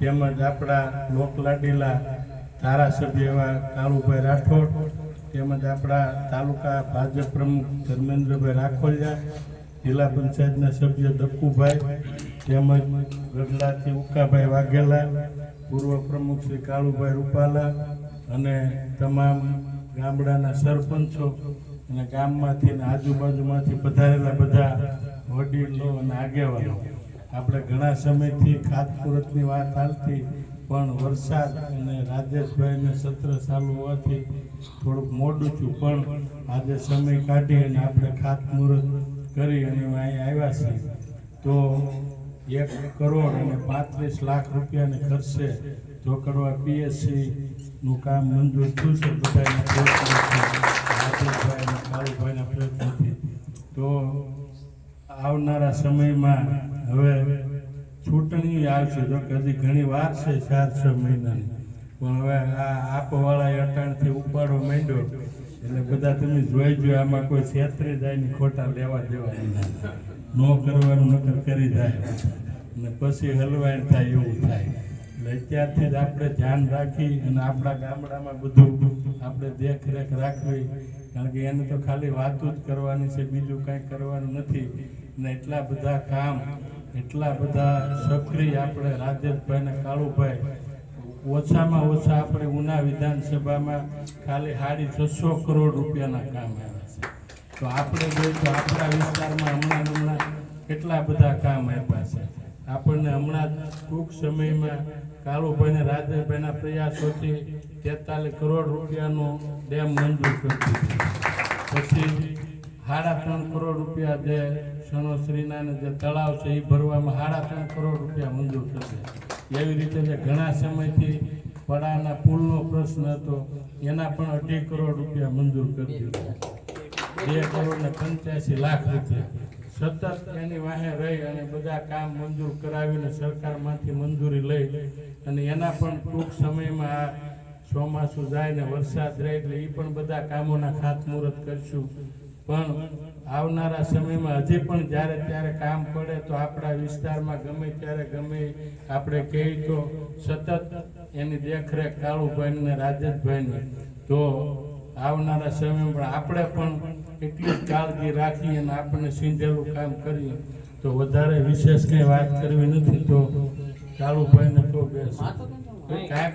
તેમજ આપણા લોકલાડીલા ધારાસભ્ય એવા કાળુભાઈ રાઠોડ તેમજ આપણા તાલુકા ભાજપ પ્રમુખ ધર્મેન્દ્રભાઈ રાખોલિયા જિલ્લા પંચાયતના સભ્ય દક્કુભાઈ તેમજ ગઢડાથી ઉકાભાઈ વાઘેલા, પૂર્વ પ્રમુખ શ્રી કાળુભાઈ રૂપાલા અને તમામ ગામડાના સરપંચો અને ગામમાંથી અને આજુબાજુમાંથી પધારેલા બધા વડીલો અને આગેવાનો. આપણે ઘણા સમયથી ખાતપુરતની વાત હાલતી, પણ વરસાદ અને રાજેશભાઈને સત્ર ચાલુ હોવાથી થોડુંક મોડું છું પણ આજે સમય કાઢી અને આપણે ખાતમુહૂર્ત કરી અને અહીં આવ્યા છીએ. તો એક કરોડ અને પાંત્રીસ લાખ રૂપિયાને ખર્ચે કરવા નું કામ મંજૂર થયું છે. રાજેશભાઈ અને કાળુભાઈના પ્રયત્નથી. તો આવનારા સમયમાં હવે ચૂંટણી આવશે જો કે હજી ઘણી વાર છે ચાર, છ મહિનાની. પણ હવે આ આપવાળાએ અટાણથી ઉપાડો માંડ્યો. એટલે બધા તમે જોઈ જો આમાં કોઈ છેતરી જાય ને ખોટા લેવા દેવા નહીં ન કરવાનું, નકર કરી જાય. અને પછી હલવાઈ થાય એવું થાય. એટલે અત્યારથી જ આપણે ધ્યાન રાખી અને આપણા ગામડામાં બધું આપણે દેખરેખ રાખવી. કારણ કે એને તો ખાલી વાતો જ કરવાની છે, બીજું કાંઈ કરવાનું નથી. ને એટલા બધા કામ એટલા બધા સક્રિય આપણે રાજેશભાઈ ને કાળુભાઈ. ઓછામાં ઓછા આપણે ઉના વિધાનસભામાં ખાલી સાડી છસો કરોડ રૂપિયાના કામ આવ્યા છે. તો આપણે જોઈએ તો આપણા વિસ્તારમાં હમણાં હમણાં કેટલા બધા કામ આપ્યા છે. આપણને હમણાં ટૂંક સમયમાં કાળુભાઈને રાજેશભાઈના પ્રયાસોથી તેતાલીસ કરોડ રૂપિયાનો ડેમ મંજૂર કર્યું પછી સાડા ત્રણ કરોડ રૂપિયા જે સણોશ્રીના જે તળાવ છે એ ભરવામાં સાડા ત્રણ કરોડ રૂપિયા મંજૂર થશે. એવી રીતે જે ઘણા સમયથી પડાના પુલનો પ્રશ્ન હતો, એના પણ અઢી કરોડ રૂપિયા મંજૂર કરી દીધો. બે કરોડ ને પંચ્યાસી લાખ રૂપિયા. સતત એની વાહે રહી અને બધા કામ મંજૂર કરાવીને સરકારમાંથી મંજૂરી લઈ અને એના પણ ટૂંક સમયમાં આ ચોમાસું જાય ને વરસાદ રહે એટલે એ પણ બધા કામોના ખાતમુહૂર્ત કરશું. પણ આવનારા સમયમાં હજી પણ જ્યારે ત્યારે કામ પડે તો આપણા વિસ્તારમાં ગમે ત્યારે ગમે આપણે કહીએ તો સતત એની દેખરેખ કાળુભાઈ ને રાજેશભાઈને. તો આવનારા સમયમાં પણ આપણે પણ એટલી કાળજી રાખી અને આપણને સિંધેલું કામ કરીએ. તો વધારે વિશેષ કંઈ વાત કરવી નથી તો કાળુભાઈને તો બેસ. કાંઈક